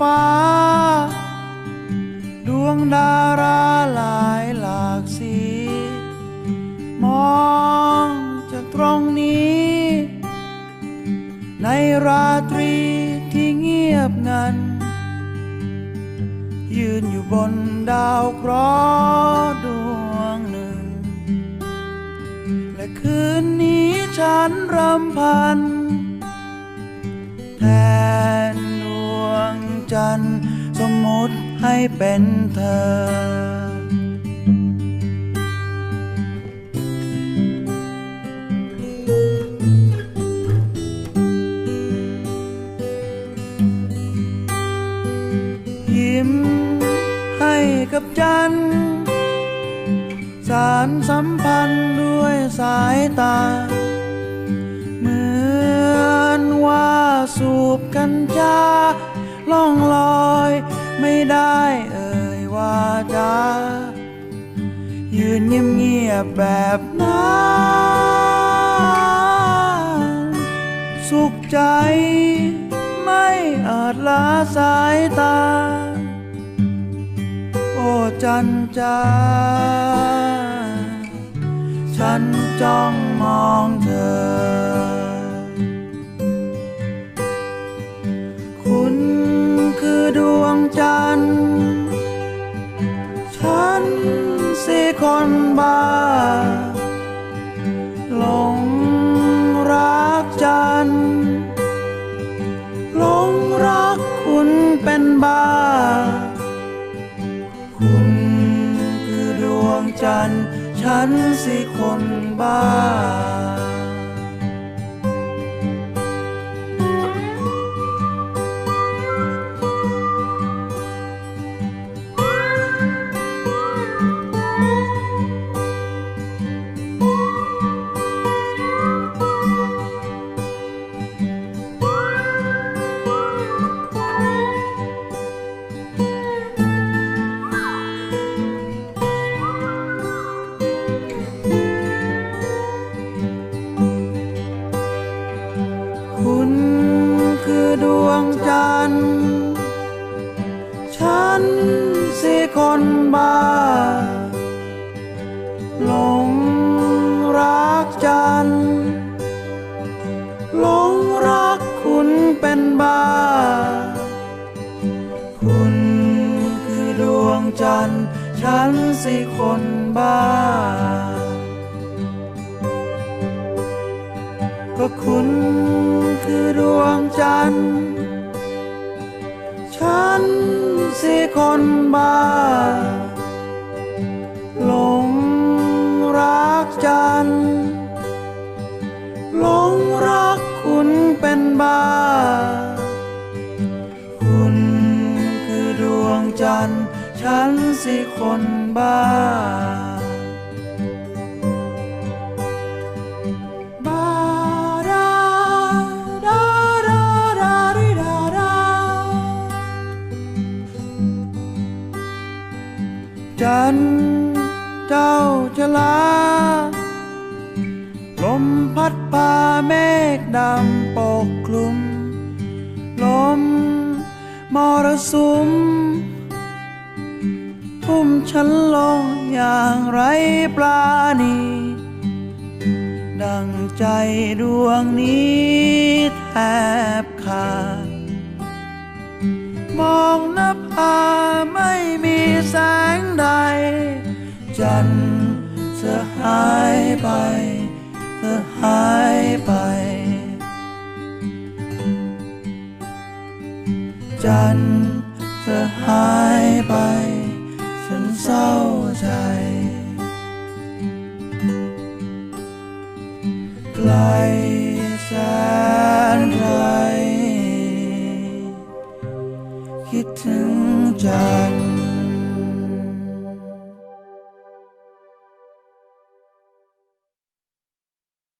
ฟ้า ดวงดาราหลายหลากสี มองจากตรงนี้ ในราตรีที่เงียบงัน ยืนอยู่บนดาวเคราะห์ดวงหนึ่ง และคืนนี้ฉันรำพันแทน จันทร์สมมติให้เป็นเธอยิ้มให้กับจัน สารสัมพันธ์ด้วยสายตา เหมือนว่าสูบกัญชา ล่องลอย ไม่ได้เอ่ยว่าจายืนเงียบๆแบบนั้นสุขใจ ไม่อาจละสายตา โอ้จันจาฉันจ้องมองเธอ คุณคือดวงจันทร์ฉันสิคนบ้า คุณ คือดวงจันทร์ ฉันสิคนบ้า หลงรักจันทร์หลงรักคุณเป็นบ้า คุณคือดวงจันทร์ ฉันสิคนบ้าก็คุณ คือดวงจันทร์ ฉันสิคนบ้าหลงรักจันทร์หลงรักคุณเป็นบ้า คุณคือดวงจันทร์ ฉันสิคนบ้า จันเจ้าชลา ลมพัดพาเมฆดำปกคลุม ลมมรสุมทุ่มฉันลงอย่างไรปลาณีดังใจดวงนี้แทบขาด มองนภา จันทร์เธอหายไป เธอหายไป จันทร์เธอหายไป ฉันเศร้าใจ ไกลแสนไกล คิดถึงจั